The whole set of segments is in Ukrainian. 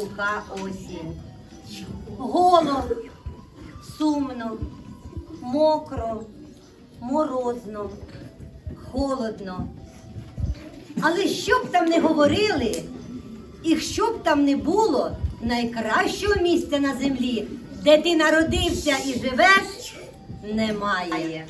глуха осінь. Голо, сумно, мокро, морозно, холодно. Але що б там не говорили, і що б там не було, найкращого місця на землі, де ти народився і живеш, немає.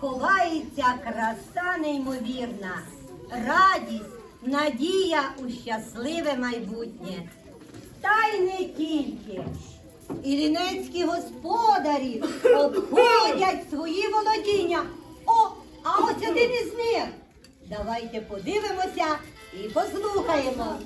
Ховається краса неймовірна, радість, надія у щасливе майбутнє. Та й не тільки. І лінецькі господарі обходять свої володіння. О, а ось один із них. Давайте подивимося і послухаємо.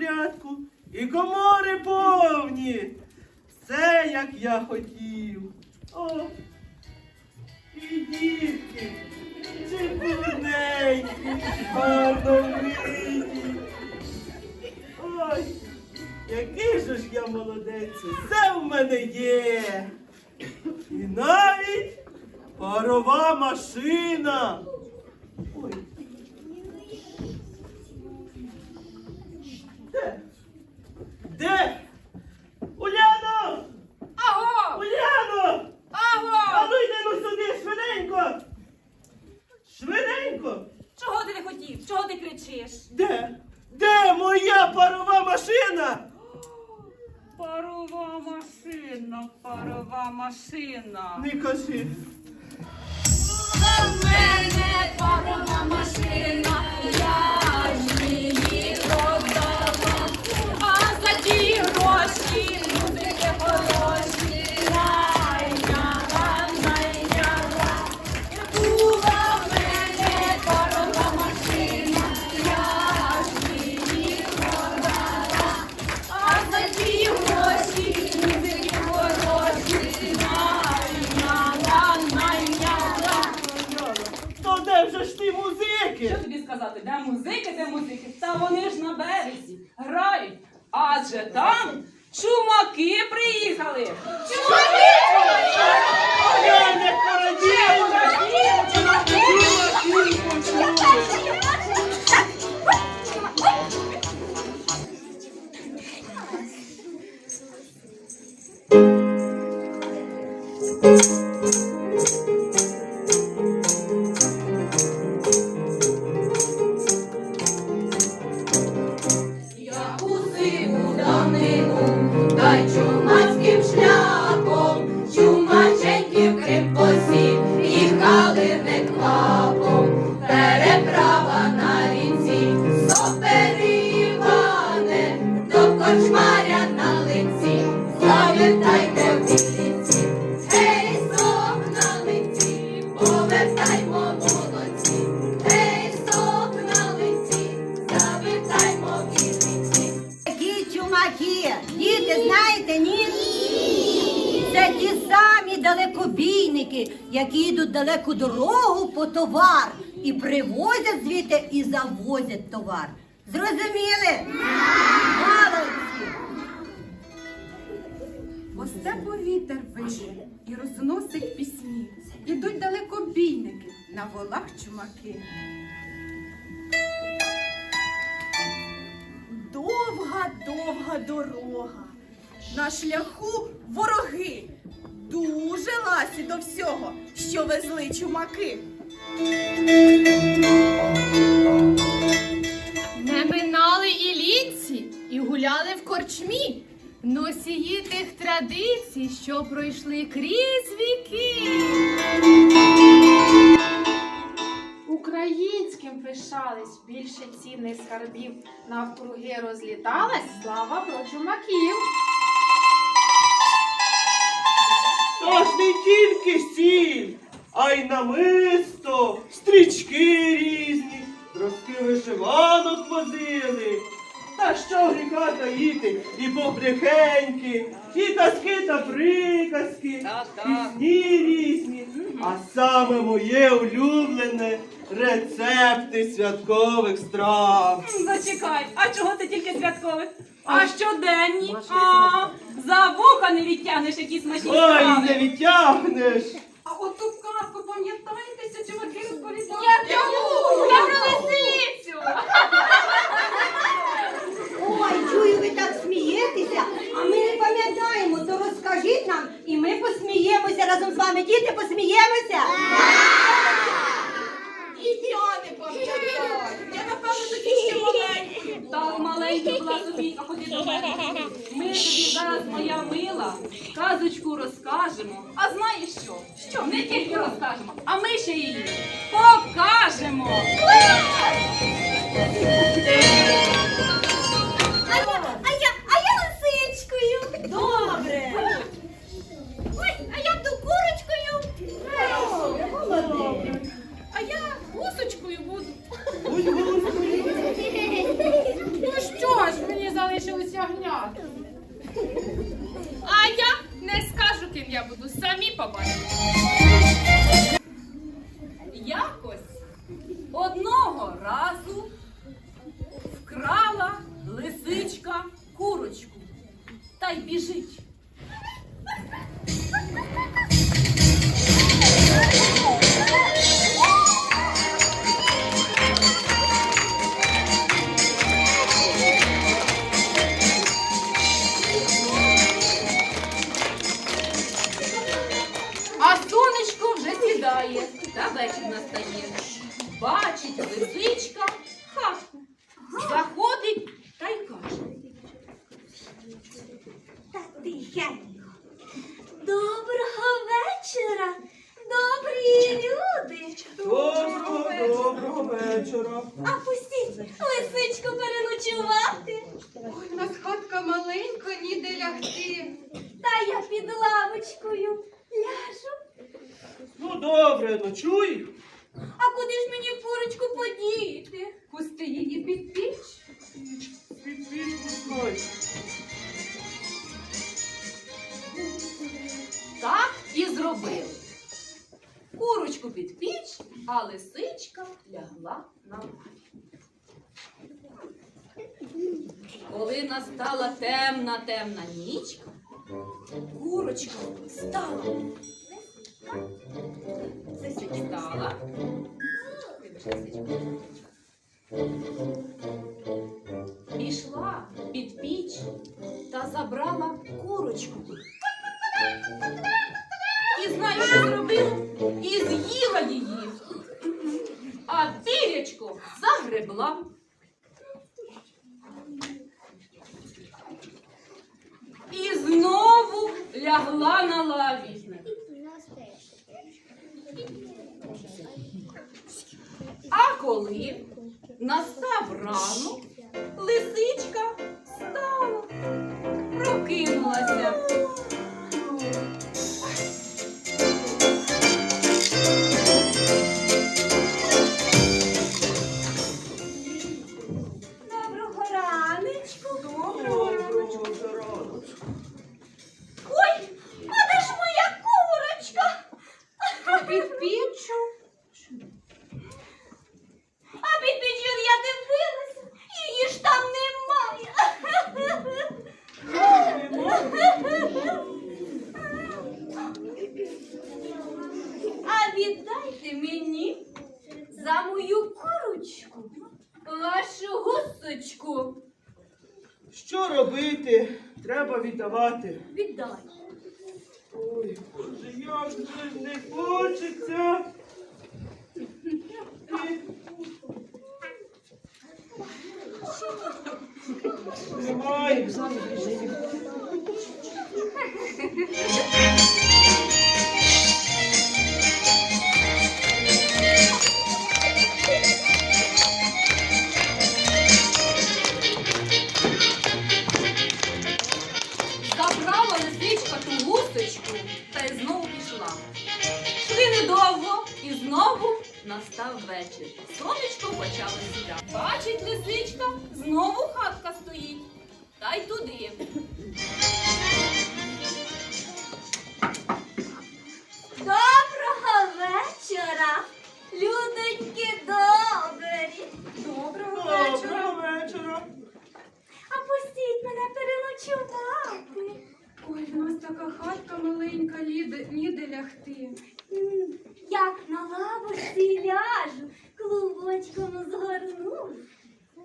Порядку, і комори повні. Все, як я хотів. О, і дітки, чепурненькі, гарно вмиті. Ой, який же ж я молодець, все в мене є. І навіть парова машина. Та вони ж на березі грають. Адже там чумаки приїхали. Чумаки! Глянь, які йдуть далеку дорогу по товар і привозять звідти і завозять товар. Зрозуміли? Молодці! По степу вітер виє і розносить пісні. Ідуть далекобійники, на волах чумаки. Довга, довга дорога. На шляху вороги. Дуже ласі до всього, що везли чумаки. Не минали і лінці, і гуляли в корчмі. Носії тих традицій, що пройшли крізь віки. Українським пишались більше цінних скарбів. Навкруги розліталась слава про чумаків. Тож не тільки сіль, а й намисто, стрічки різні, броски вишиванок возили. Та що гріха таїти, і побрехеньки, і казки та приказки, пісні різні. А саме моє улюблене рецепти святкових страв. Зачекай, а чого ти тільки святкових? А щоденні? А, за вуха не відтягнеш якісь смачні Ой, страви. не відтягнеш. А от ту казку пам'ятаєтеся, чуваки розповідали? Я про я про лисицю. Ой, чую, ви так смієтеся, а ми не пам'ятаємо, то розкажіть нам, і ми посміємося разом з вами. Діти, посміємося? І я не пам'ятаю. Я напевно тоді ще маленькою. Та маленька була Софійка, ходи до мене. Ми тобі зараз, моя мила, казочку розкажемо. А знаєш що? Що? Не тільки розкажемо, а ми ще її покажемо. Я не скажу, ким я буду, самі побачите. Добре, ночуй. А куди ж мені курочку подіти? Пусти її під піч. Під пічку знай. Так і зробили. Курочку під піч, а лисичка лягла на лаві. Коли настала темна темна нічка, курочка стала. Лисичка. Пішла під піч та забрала курочку. І знаєш, що зробила? І з'їла її. А пірячко загребла. І знову лягла на лаві. А коли настав ранок, лисичка стала, прокинулася. Доброго раночку. Доброго раночку. Ой, а де ж моя курочка? Під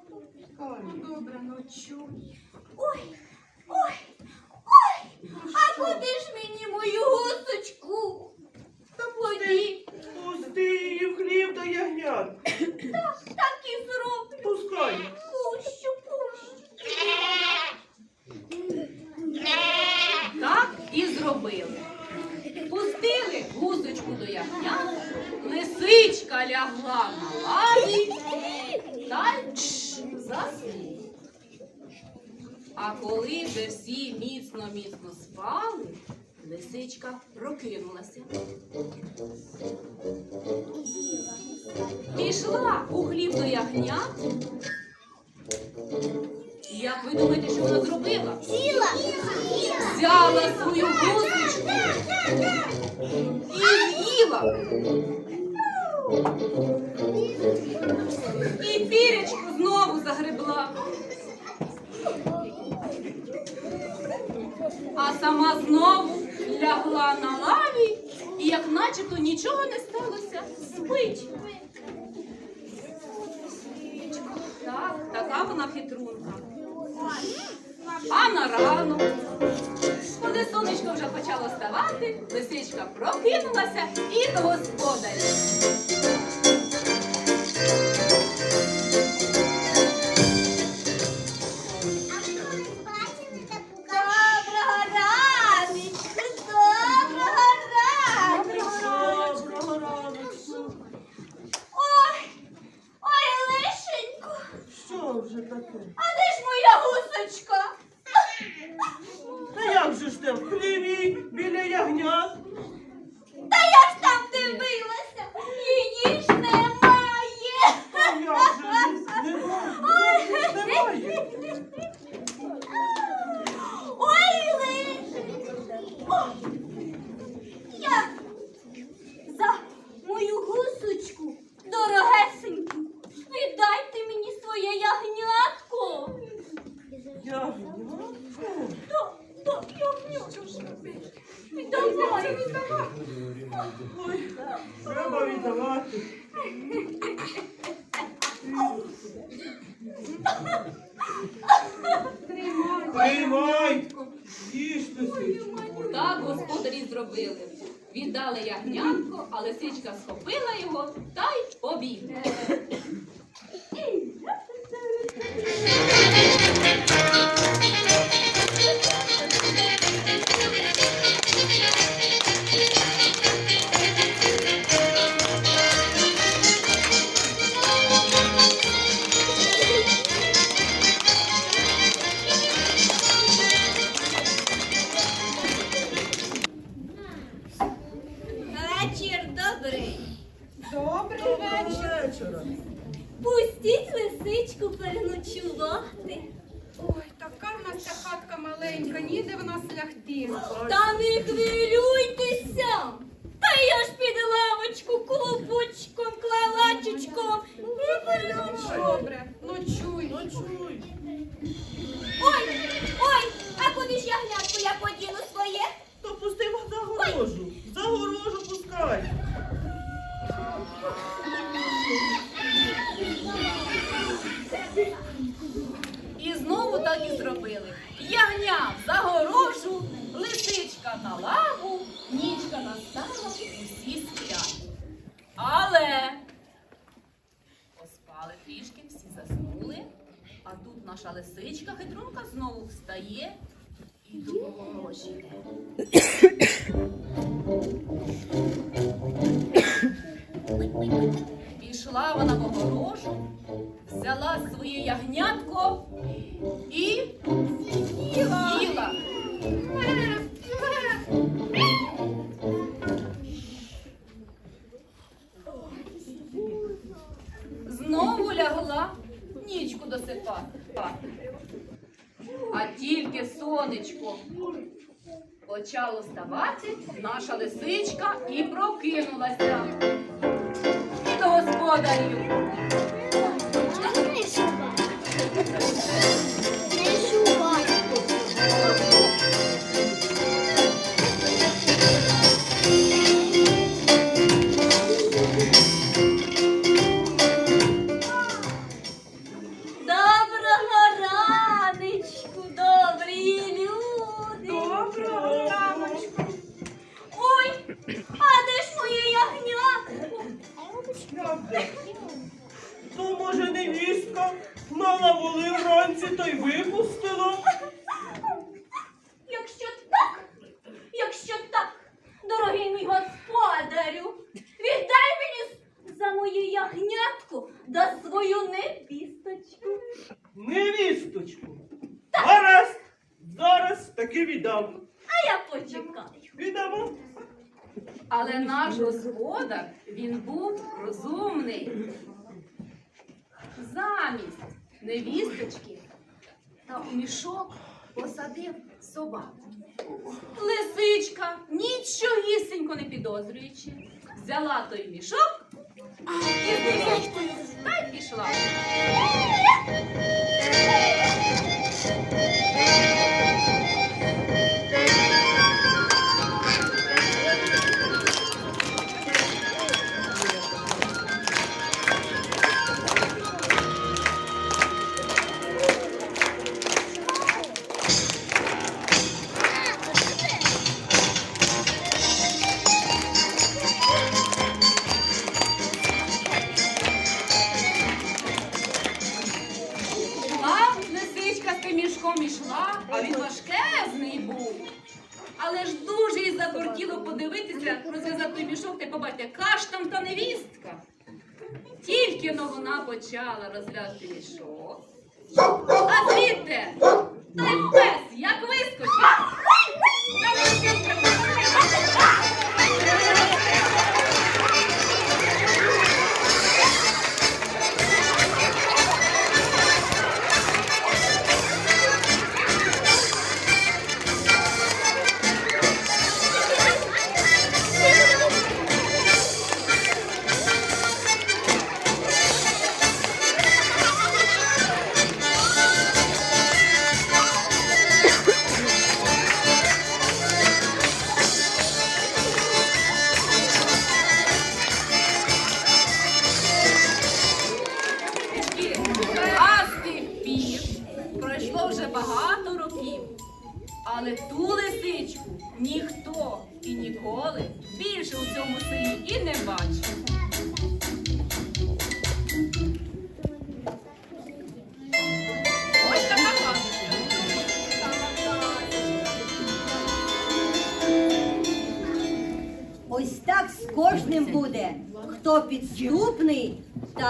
Ну, добре, ночуй. Ой, ой, ой, а куди ж мені мою гусочку? Та поді, Пусти її в хліб та ягнят. так і зроблю. Пускай. Пущу, пущу. Так і зробили. Пустили гусочку до ягня, лисичка лягла на лаві та й заснула. А коли вже всі міцно-міцно спали, лисичка прокинулася. Пішла у хліб до ягня. Як ви думаєте, що вона зробила? Сіла. взяла свою гусочку і з'їла. Загребла. А сама знову лягла на лаві і як начебто нічого не сталося, спить. Так, така вона хитрунка. А на ранок, коли сонечко вже почало ставати, лисичка прокинулася і до господаря. почало ставати, наша лисичка і прокинулася. До господарю. А де ж моє ягня? То, може, невістка мала воли вранці та й випустила. спогадах він був розумний. Замість невісточки та у мішок посадив собаку. Лисичка, нічогісінько не підозрюючи, взяла той мішок і з невісточкою та й пішла. Вдалося розв'язати той мішок та й побачите, каштам та невістка. Тільки но вона почала розв'язати мішок. А звідти та й пес як вискочить.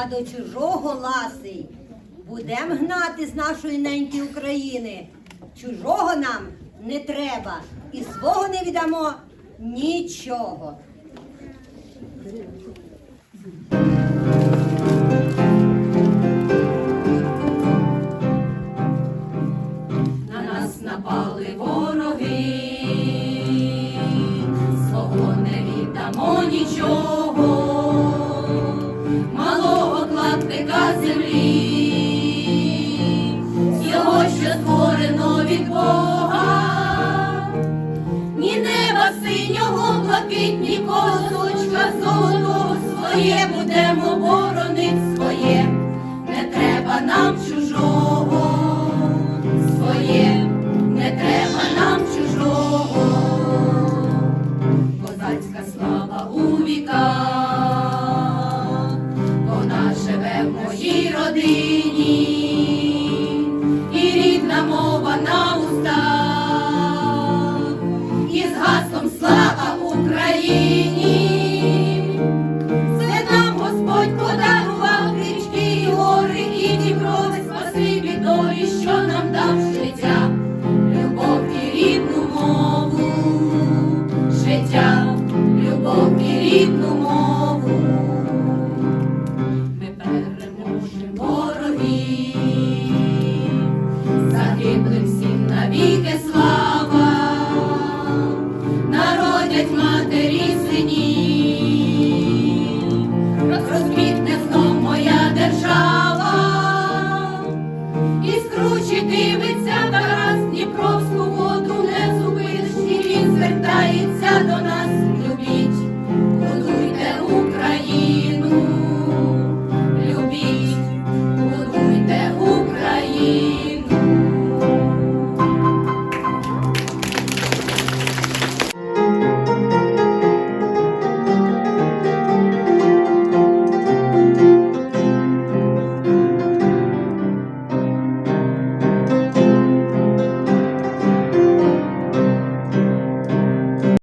а до чужого ласий. Будем гнати з нашої неньки України. Чужого нам не треба і свого не віддамо нічого. козацька слава у віка. матері сині.